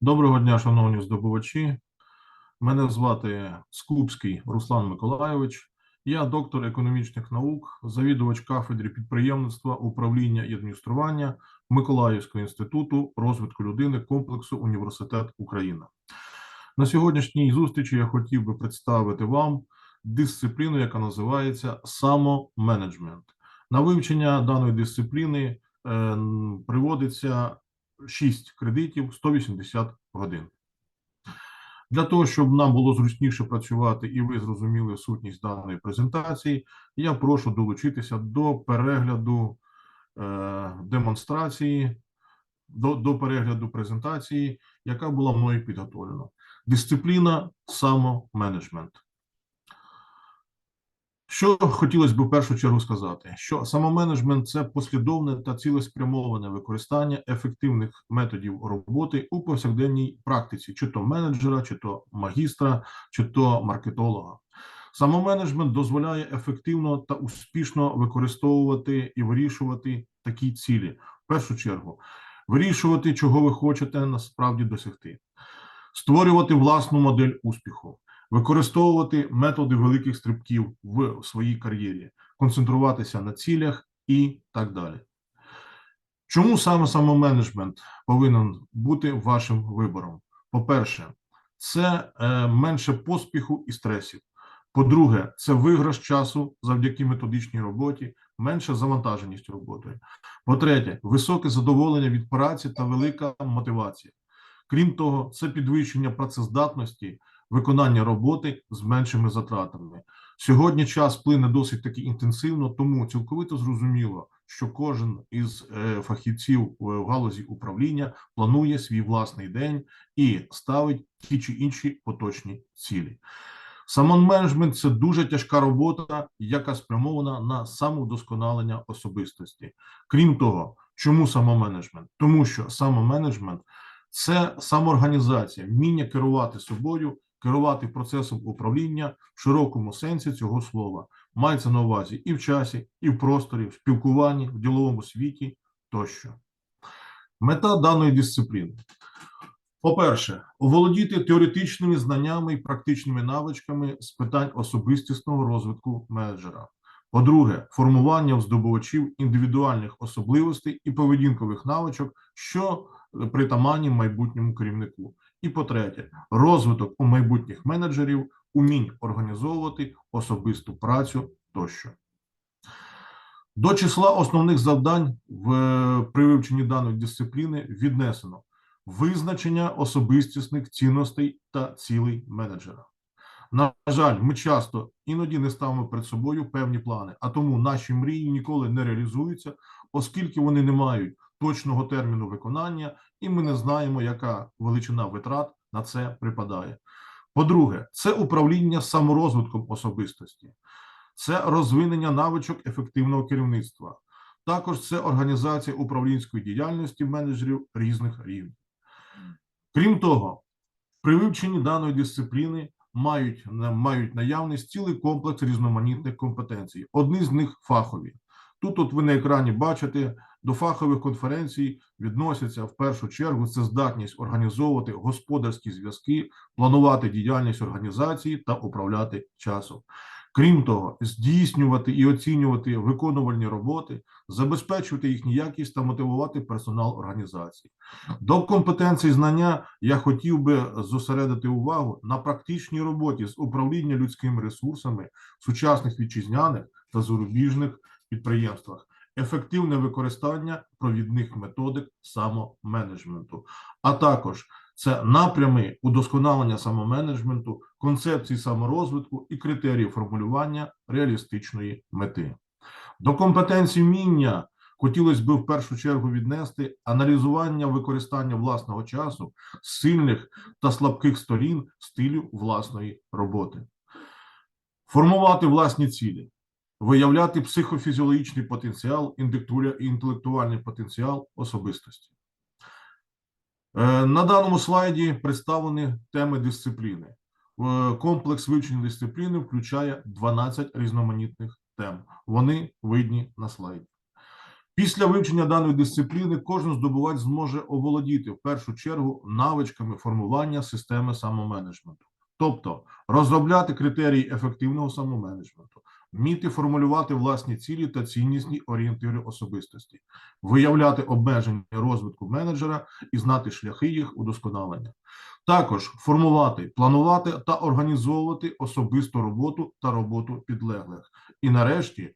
Доброго дня, шановні здобувачі. Мене звати Скупський Руслан Миколайович. Я доктор економічних наук, завідувач кафедри підприємництва, управління і адміністрування Миколаївського інституту розвитку людини комплексу Університет Україна. На сьогоднішній зустрічі я хотів би представити вам дисципліну, яка називається самоменеджмент. На вивчення даної дисципліни е, приводиться 6 кредитів 180 годин. Для того, щоб нам було зручніше працювати і ви зрозуміли сутність даної презентації, я прошу долучитися до перегляду е, демонстрації, до, до перегляду презентації, яка була мною підготовлена. Дисципліна самоменеджмент. Що хотілося б в першу чергу сказати, що самоменеджмент це послідовне та цілеспрямоване використання ефективних методів роботи у повсякденній практиці, чи то менеджера, чи то магістра, чи то маркетолога. Самоменеджмент дозволяє ефективно та успішно використовувати і вирішувати такі цілі. В першу чергу, вирішувати, чого ви хочете насправді досягти, створювати власну модель успіху використовувати методи великих стрибків в своїй кар'єрі, концентруватися на цілях і так далі. Чому саме самоменеджмент повинен бути вашим вибором? По-перше, це е, менше поспіху і стресів. По-друге, це виграш часу завдяки методичній роботі, менша завантаженість роботою. По-третє, високе задоволення від праці та велика мотивація. Крім того, це підвищення працездатності, виконання роботи з меншими затратами. Сьогодні час плине досить таки інтенсивно, тому цілковито зрозуміло, що кожен із е, фахівців в галузі управління планує свій власний день і ставить ті чи інші поточні цілі. Самоменеджмент це дуже тяжка робота, яка спрямована на самовдосконалення особистості. Крім того, чому самоменеджмент? Тому що самоменеджмент це самоорганізація, вміння керувати собою, керувати процесом управління в широкому сенсі цього слова. Мається на увазі і в часі, і в просторі, в спілкуванні, в діловому світі тощо. Мета даної дисципліни. По-перше, оволодіти теоретичними знаннями і практичними навичками з питань особистісного розвитку менеджера. По-друге, формування в здобувачів індивідуальних особливостей і поведінкових навичок, що притаманні майбутньому керівнику. І по-третє, розвиток у майбутніх менеджерів, умінь організовувати особисту працю тощо. До числа основних завдань в при вивченні даної дисципліни віднесено визначення особистісних цінностей та цілей менеджера. На жаль, ми часто іноді не ставимо перед собою певні плани, а тому наші мрії ніколи не реалізуються, оскільки вони не мають точного терміну виконання, і ми не знаємо, яка величина витрат на це припадає. По-друге, це управління саморозвитком особистості, це розвинення навичок ефективного керівництва. Також це організація управлінської діяльності менеджерів різних рівнів. Крім того, при вивченні даної дисципліни мають, мають наявність цілий комплекс різноманітних компетенцій. Одні з них фахові. Тут, от ви на екрані бачите, до фахових конференцій відносяться в першу чергу це здатність організовувати господарські зв'язки, планувати діяльність організації та управляти часом. Крім того, здійснювати і оцінювати виконувальні роботи, забезпечувати їхню якість та мотивувати персонал організації. До компетенцій знання я хотів би зосередити увагу на практичній роботі з управління людськими ресурсами в сучасних вітчизняних та зарубіжних підприємствах, ефективне використання провідних методик самоменеджменту, а також це напрями удосконалення самоменеджменту, концепції саморозвитку і критерії формулювання реалістичної мети. До компетенції вміння хотілося б в першу чергу віднести аналізування використання власного часу, сильних та слабких сторін стилю власної роботи, формувати власні цілі, виявляти психофізіологічний потенціал, інтелектуальний потенціал особистості. Е, На даному слайді представлені теми дисципліни. Комплекс вивчення дисципліни включає 12 різноманітних тем. Вони видні на слайді. Після вивчення даної дисципліни кожен здобувач зможе оволодіти в першу чергу навичками формування системи самоменеджменту, тобто розробляти критерії ефективного самоменеджменту, вміти формулювати власні цілі та ціннісні орієнтири особистості, виявляти обмеження розвитку менеджера і знати шляхи їх удосконалення. Також формувати, планувати та організовувати особисту роботу та роботу підлеглих. І нарешті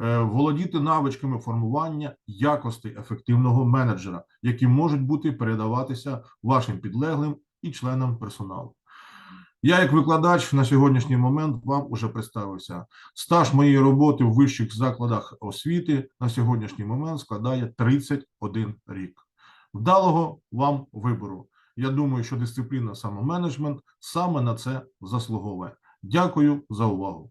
е, володіти навичками формування якостей ефективного менеджера, які можуть бути передаватися вашим підлеглим і членам персоналу. Я, як викладач, на сьогоднішній момент вам уже представився. Стаж моєї роботи в вищих закладах освіти на сьогоднішній момент складає 31 рік. Вдалого вам вибору. Я думаю, що дисципліна самоменеджмент саме на це заслуговує. Дякую за увагу.